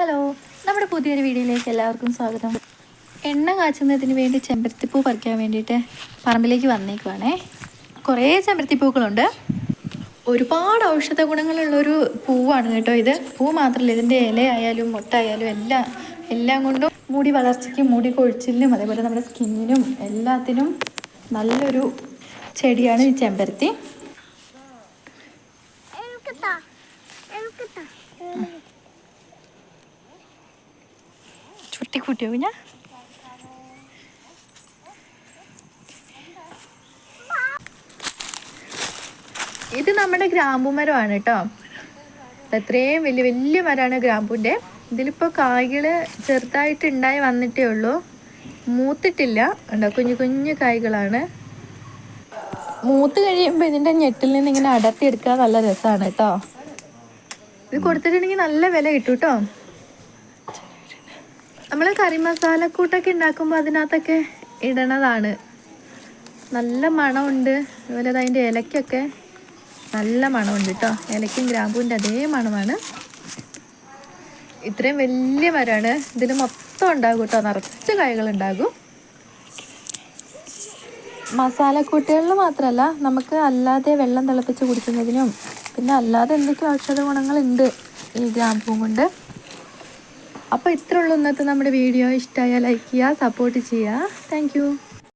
Hello നമ്മുടെ പുതിയൊരു വീഡിയോയിലേക്ക് എല്ലാവർക്കും സ്വാഗതം. എണ്ണ കാച്ചുന്നതിന് വേണ്ടി ചെമ്പരത്തിപ്പൂ പറിക്കാൻ വേണ്ടിയിട്ട് പറമ്പിലേക്ക് വന്നേക്കുവാണേ. കുറേ ചെമ്പരത്തിപ്പൂക്കളുണ്ട്. ഒരുപാട് ഔഷധ ഗുണങ്ങളുള്ളൊരു പൂവാണ് കേട്ടോ ഇത്. പൂ മാത്രമല്ല ഇതിന്റെ ഇലയായാലും മുട്ടായാലും എല്ലാം എല്ലാം കൊണ്ടും മുടി വളർച്ചയ്ക്കും മുടി കൊഴിച്ചിലിനും അതേപോലെ നമ്മുടെ സ്കിന്നിനും എല്ലാത്തിനും നല്ലൊരു ചെടിയാണ് ഈ ചെമ്പരത്തി. എനിക്കിട്ടാ കൂട്ടിയോ ഞാൻ. ഇത് നമ്മുടെ ഗ്രാമ്പു മരമാണ് കേട്ടോ. അത്രയും വലിയ വലിയ മരമാണ് ഗ്രാമ്പൂന്റെ ഇതിലിപ്പോൾ കായ്കൾ ചെറുതായിട്ട് ഉണ്ടായി വന്നിട്ടേ ഉള്ളൂ. മൂത്തിട്ടില്ല. ഉണ്ടോ കുഞ്ഞു കുഞ്ഞു കായ്കളാണ്. മൂത്ത് കഴിയുമ്പോൾ ഇതിന്റെ ഞെട്ടിൽ നിന്ന് ഇങ്ങനെ അടർത്തിയെടുക്കാൻ നല്ല രസമാണ് കേട്ടോ. ഇത് കൊടുത്തിട്ടുണ്ടെങ്കിൽ നല്ല വില കിട്ടും കേട്ടോ നമ്മൾ കറി മസാല കൂട്ടൊക്കെ ഉണ്ടാക്കുമ്പോൾ അതിനകത്തൊക്കെ ഇടണതാണ്. നല്ല മണമുണ്ട്. അതുപോലെ അത് അതിന്റെ ഇലക്കൊക്കെ നല്ല മണമുണ്ട് കേട്ടോ ഇലക്കും ഗ്രാമ്പൂവിന്റെ അതേ മണമാണ്. ഇത്രയും വലിയ മരമാണ് ഇതിൽ മൊത്തം ഉണ്ടാകും കേട്ടോ നിറച്ച് കായകളുണ്ടാകും മസാലക്കൂട്ടുകളിൽ മാത്രമല്ല നമുക്ക് അല്ലാതെ വെള്ളം തിളപ്പിച്ച് കുടിക്കുന്നതിനും പിന്നെ അല്ലാതെ എന്തൊക്കെയോ ഔഷധ ഗുണങ്ങളുണ്ട് ഈ ഗ്രാമ്പൂ കൊണ്ട്? അപ്പോൾ ഇത്രയുള്ളൂ ഇന്നത്തെ നമ്മുടെ വീഡിയോ. ഇഷ്ടമായ ലൈക്ക് ചെയ്യുക സപ്പോർട്ട് ചെയ്യുക. താങ്ക്